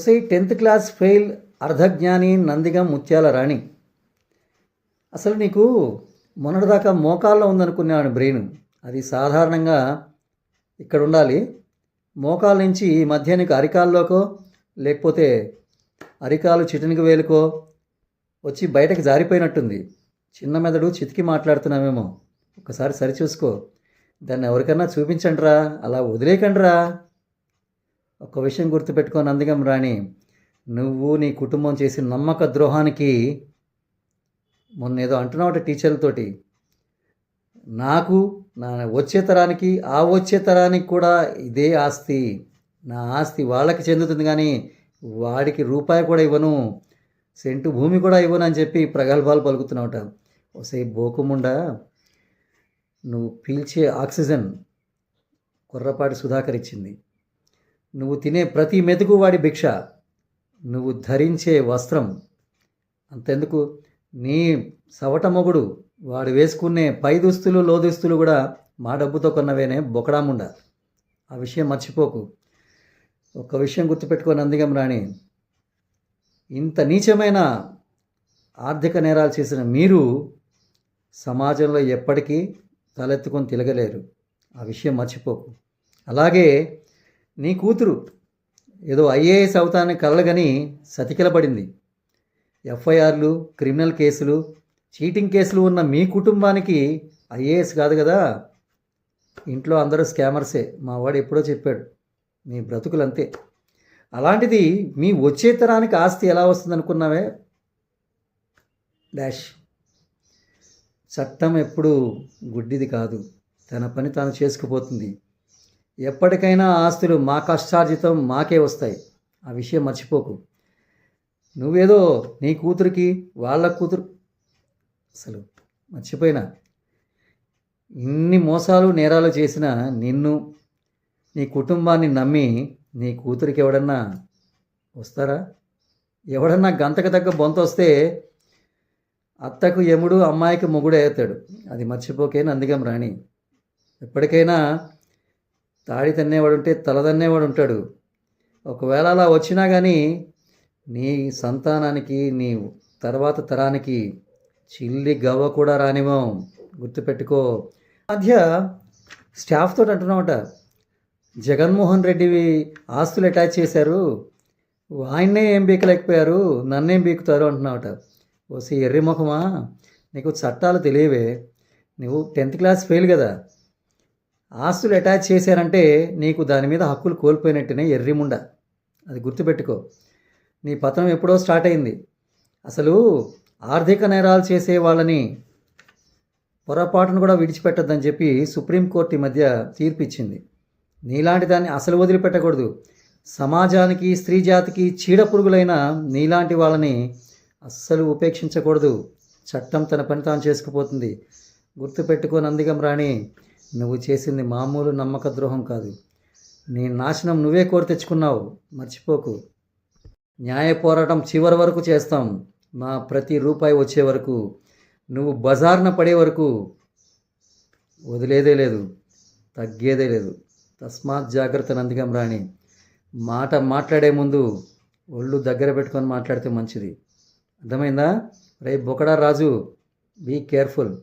సొసై tenth class fail అర్ధజ్ఞాని నందిగం ముత్యాల రాణి. అసలు నీకు మొన్నటిదాకా మోకాల్లో ఉందనుకున్నాను బ్రెయిన్. అది సాధారణంగా ఇక్కడ ఉండాలి. మోకాల నుంచి ఈ మధ్య నీకు అరికాల్లోకో లేకపోతే అరికాలు చిటినికి వేలుకో వచ్చి బయటకు జారిపోయినట్టుంది. చిన్న మెదడు చితికి మాట్లాడుతున్నామేమో ఒకసారి సరిచూసుకో దాన్ని ఎవరికన్నా చూపించండిరా అలా వదిలేకండిరా ఒక విషయం గుర్తుపెట్టుకో నందిగం రాణి నువ్వు నీ కుటుంబం చేసిన నమ్మక ద్రోహానికి మొన్న ఏదో అంటున్నావు టీచర్లతోటి నాకు నా వచ్చే తరానికి ఆ వచ్చే తరానికి కూడా ఇదే ఆస్తి. నా ఆస్తి వాళ్ళకి చెందుతుంది కానీ వాడికి రూపాయి కూడా ఇవ్వను సెంటు భూమి కూడా ఇవ్వను అని చెప్పి ప్రగల్భాలు పలుకుతున్నావుట. ఒకసే బోకుముండా నువ్వు పీల్చే ఆక్సిజన్ కుర్రపాటి సుధాకర్ ఇచ్చింది. నువ్వు తినే ప్రతి మెతుకు వాడి భిక్ష. నువ్వు ధరించే వస్త్రం. అంతెందుకు? నీ సవట మొగుడు వాడు వేసుకునే పై దుస్తులు లో దుస్తులు కూడా మా డబ్బుతో కొన్నవేనే బొకడాముండ. ఆ విషయం మర్చిపోకు. ఒక విషయం గుర్తుపెట్టుకొని నందిగం రాణి. ఇంత నీచమైన ఆర్థిక నేరాలు చేసిన మీరు సమాజంలో ఎప్పటికీ తలెత్తుకొని తిరగలేరు. ఆ విషయం మర్చిపోకు. అలాగే నీ కూతురు. ఏదో ఐఏఎస్ అవుతానని కలగని సతికిలబడింది. ఎఫ్ఐఆర్లు క్రిమినల్ కేసులు చీటింగ్ కేసులు ఉన్న మీ కుటుంబానికి ఐఏఎస్ కాదు కదా? ఇంట్లో అందరూ స్కామర్సే. మా వాడు ఎప్పుడో చెప్పాడు. మీ బ్రతుకులు అంతే అలాంటిది మీ వచ్చే తరానికి ఆస్తి ఎలా వస్తుంది అనుకున్నావే డాష్. చట్టం ఎప్పుడు గుడ్డిది కాదు. తన పని తాను చేసుకుపోతుంది. ఎప్పటికైనా ఆస్తులు మా కష్టార్జితం మాకే వస్తాయి. ఆ విషయం మర్చిపోకు. నువ్వేదో నీ కూతురికి వాళ్ళ కూతురు అసలు మర్చిపోయినా. ఇన్ని మోసాలు నేరాలు చేసిన నిన్ను నీ కుటుంబాన్ని నమ్మి నీ కూతురికి ఎవడన్నా వస్తారా? ఎవడన్నా గంతకు తగ్గ బొంత వస్తే అత్తకు యముడు అమ్మాయికి మొగుడు అవుతాడు. అది మర్చిపోకే నందిగం రాణి. ఎప్పటికైనా తాడి తన్నేవాడు ఉంటే తల తన్నేవాడు ఉంటాడు ఒకవేళ అలా వచ్చినా కానీ నీ సంతానానికి నీ తర్వాత తరానికి చిల్లి గవ్వ కూడా రానివ్వం. గుర్తుపెట్టుకో. మధ్య స్టాఫ్ తోటి అంటున్నామట జగన్మోహన్ రెడ్డి ఆస్తులు అటాచ్ చేశారు. ఆయన్నే ఏం బీకలేకపోయారు? నన్నేం బీకుతారు అంటున్నావట. ఓసి ఎర్రి ముఖమా నీకు చట్టాలు తెలియవే. నువ్వు టెన్త్ క్లాస్ ఫెయిల్ కదా. ఆస్తులు అటాచ్ చేశారంటే నీకు దాని మీద హక్కులు కోల్పోయినట్టునే ఎర్రిముండ. అది గుర్తుపెట్టుకో. నీ పతనం ఎప్పుడో స్టార్ట్ అయింది. అసలు ఆర్థిక నేరాలు చేసే వాళ్ళని పొరపాటును కూడా విడిచిపెట్టద్దని చెప్పి సుప్రీంకోర్టు ఈ మధ్య తీర్పు ఇచ్చింది నీలాంటి దాన్ని అసలు వదిలిపెట్టకూడదు. సమాజానికి స్త్రీ జాతికి చీడ పురుగులైన నీలాంటి వాళ్ళని అస్సలు ఉపేక్షించకూడదు. చట్టం తన పని తాను చేసుకుపోతుంది. గుర్తుపెట్టుకో నందిగం రాణి. నువ్వు చేసింది మామూలు నమ్మక ద్రోహం కాదు. నీ నాశనం నువ్వే కోరి తెచ్చుకున్నావు. మర్చిపోకు. న్యాయ పోరాటం చివరి వరకు చేస్తాం. మా ప్రతి రూపాయి వచ్చే వరకు. నువ్వు బజార్న పడే వరకు. వదిలేదే లేదు. తగ్గేదే లేదు. తస్మాత్ జాగ్రత్త నందిగం రాణి. మాట మాట్లాడే ముందు ఒళ్ళు దగ్గర పెట్టుకొని మాట్లాడితే మంచిది. అర్థమైందా? రే బొకడా రాజు బీ కేర్ఫుల్